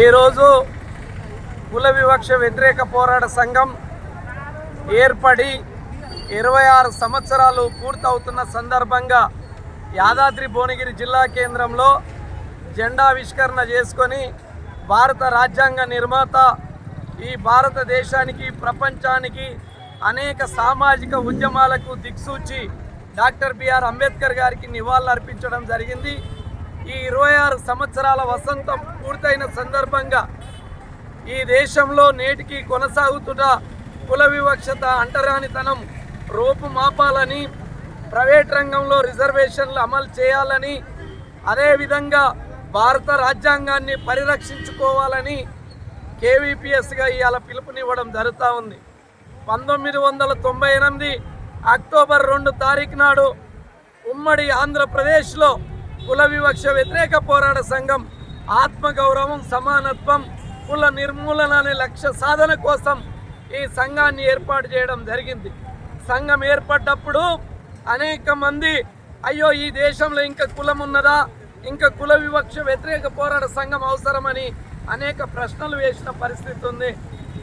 ఈరోజు కుల వివక్ష వ్యతిరేక పోరాట సంఘం ఏర్పడి ఇరవై ఆరు సంవత్సరాలు పూర్తవుతున్న సందర్భంగా యాదాద్రి భువనగిరి జిల్లా కేంద్రంలో జెండావిష్కరణ చేసుకొని భారత రాజ్యాంగ నిర్మాత ఈ భారతదేశానికి ప్రపంచానికి అనేక సామాజిక ఉద్యమాలకు దిక్సూచి డాక్టర్ బిఆర్ అంబేద్కర్ గారికి నివాళులు అర్పించడం జరిగింది. ఈ ఇరవై ఆరు సంవత్సరాల వసంతం పూర్తయిన సందర్భంగా ఈ దేశంలో నేటికి కొనసాగుతున్న కుల వివక్షత అంటరానితనం రూపుమాపాలని ప్రైవేట్ రంగంలో రిజర్వేషన్లు అమలు చేయాలని అదేవిధంగా భారత రాజ్యాంగాన్ని పరిరక్షించుకోవాలని కేవీపీఎస్గా ఇవాళ పిలుపునివ్వడం జరుగుతూ ఉంది. పంతొమ్మిది వందల తొంభై ఎనిమిది అక్టోబర్ రెండు తారీఖు నాడు ఉమ్మడి ఆంధ్రప్రదేశ్లో కుల వివక్ష వ్యతిరేక పోరాట సంఘం ఆత్మగౌరవం సమానత్వం కుల నిర్మూలన అనే లక్ష్య సాధన కోసం ఈ సంఘాన్ని ఏర్పాటు చేయడం జరిగింది. సంఘం ఏర్పడ్డప్పుడు అనేక మంది అయ్యో ఈ దేశంలో ఇంకా కులం ఉన్నదా? ఇంకా కుల వివక్ష వ్యతిరేక పోరాట సంఘం అవసరమని అనేక ప్రశ్నలు వేసిన పరిస్థితి ఉంది.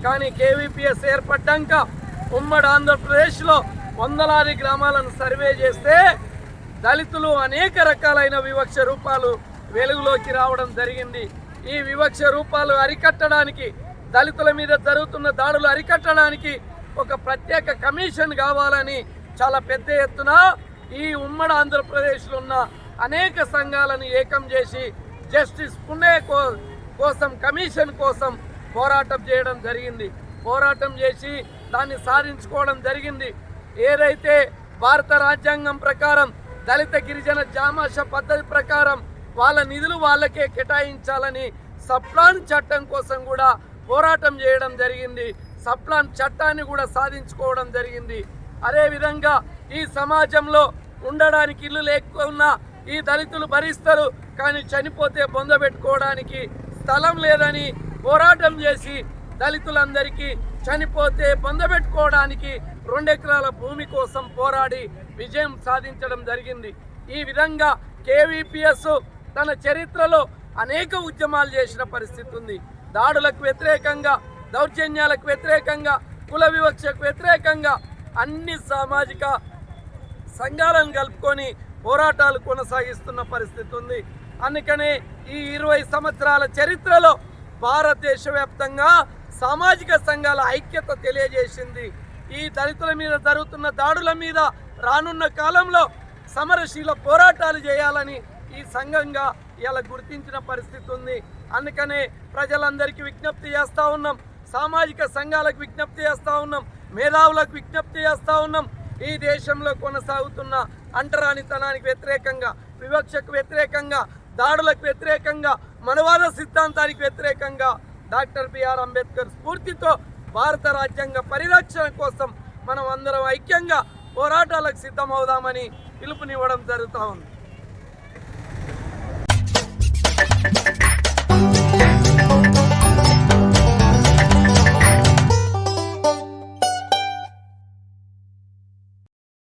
కానీ కేవీపీఎస్ ఏర్పడ్డాక ఉమ్మడి ఆంధ్రప్రదేశ్లో వందలాది గ్రామాలను సర్వే చేస్తే దళితులు అనేక రకాలైన వివక్ష రూపాలు వెలుగులోకి రావడం జరిగింది. ఈ వివక్ష రూపాలు అరికట్టడానికి దళితుల మీద జరుగుతున్న దాడులు అరికట్టడానికి ఒక ప్రత్యేక కమిషన్ కావాలని చాలా పెద్ద ఎత్తున ఈ ఉమ్మడి ఆంధ్రప్రదేశ్లో ఉన్న అనేక సంఘాలను ఏకం చేసి జస్టిస్ పుణే కో కోసం కమిషన్ కోసం పోరాటం చేయడం జరిగింది. పోరాటం చేసి దాన్ని సాధించుకోవడం జరిగింది. ఏదైతే భారత రాజ్యాంగం ప్రకారం దళిత గిరిజన జామాష పద్ధతి ప్రకారం వాళ్ళ నిధులు వాళ్ళకే కేటాయించాలని సప్లాన్ చట్టం కోసం కూడా పోరాటం చేయడం జరిగింది. సప్లాన్ చట్టాన్ని కూడా సాధించుకోవడం జరిగింది. అదేవిధంగా ఈ సమాజంలో ఉండడానికి ఇల్లు లేకున్నా ఈ దళితులు భరిస్తారు కానీ చనిపోతే బొందబెట్టుకోవడానికి స్థలం లేదని పోరాటం చేసి దళితులందరికీ చనిపోతే పొందబెట్టుకోవడానికి రెండెకరాల భూమి కోసం పోరాడి విజయం సాధించడం జరిగింది. ఈ విధంగా కేవీపీఎస్ తన చరిత్రలో అనేక ఉద్యమాలు చేసిన పరిస్థితి ఉంది. దాడులకు వ్యతిరేకంగా దౌర్జన్యాలకు వ్యతిరేకంగా కుల వివక్షకు వ్యతిరేకంగా అన్ని సామాజిక సంఘాలను కలుపుకొని పోరాటాలు కొనసాగిస్తున్న పరిస్థితి ఉంది. అందుకనే ఈ ఇరవై సంవత్సరాల చరిత్రలో భారతదేశ వ్యాప్తంగా సామాజిక సంఘాల ఐక్యత తెలియజేసింది. ఈ దళితుల మీద జరుగుతున్న దాడుల మీద రానున్న కాలంలో సమరశీల పోరాటాలు చేయాలని ఈ సంఘంగా ఇలా గుర్తించిన పరిస్థితి ఉంది. అందుకనే ప్రజలందరికీ విజ్ఞప్తి చేస్తూ ఉన్నాం. సామాజిక సంఘాలకు విజ్ఞప్తి చేస్తూ ఉన్నాం. మేధావులకు విజ్ఞప్తి చేస్తూ ఉన్నాం. ఈ దేశంలో కొనసాగుతున్న అంటరానితనానికి వ్యతిరేకంగా వివక్షకు వ్యతిరేకంగా దాడులకు వ్యతిరేకంగా మనవాద సిద్ధాంతానికి వ్యతిరేకంగా డాక్టర్ బిఆర్ అంబేద్కర్ స్ఫూర్తితో భారత రాజ్యాంగ పరిరక్షణ కోసం మనం అందరం ఐక్యంగా పోరాటాలకు సిద్ధమవుదామని పిలుపునివ్వడం జరుగుతూ ఉంది.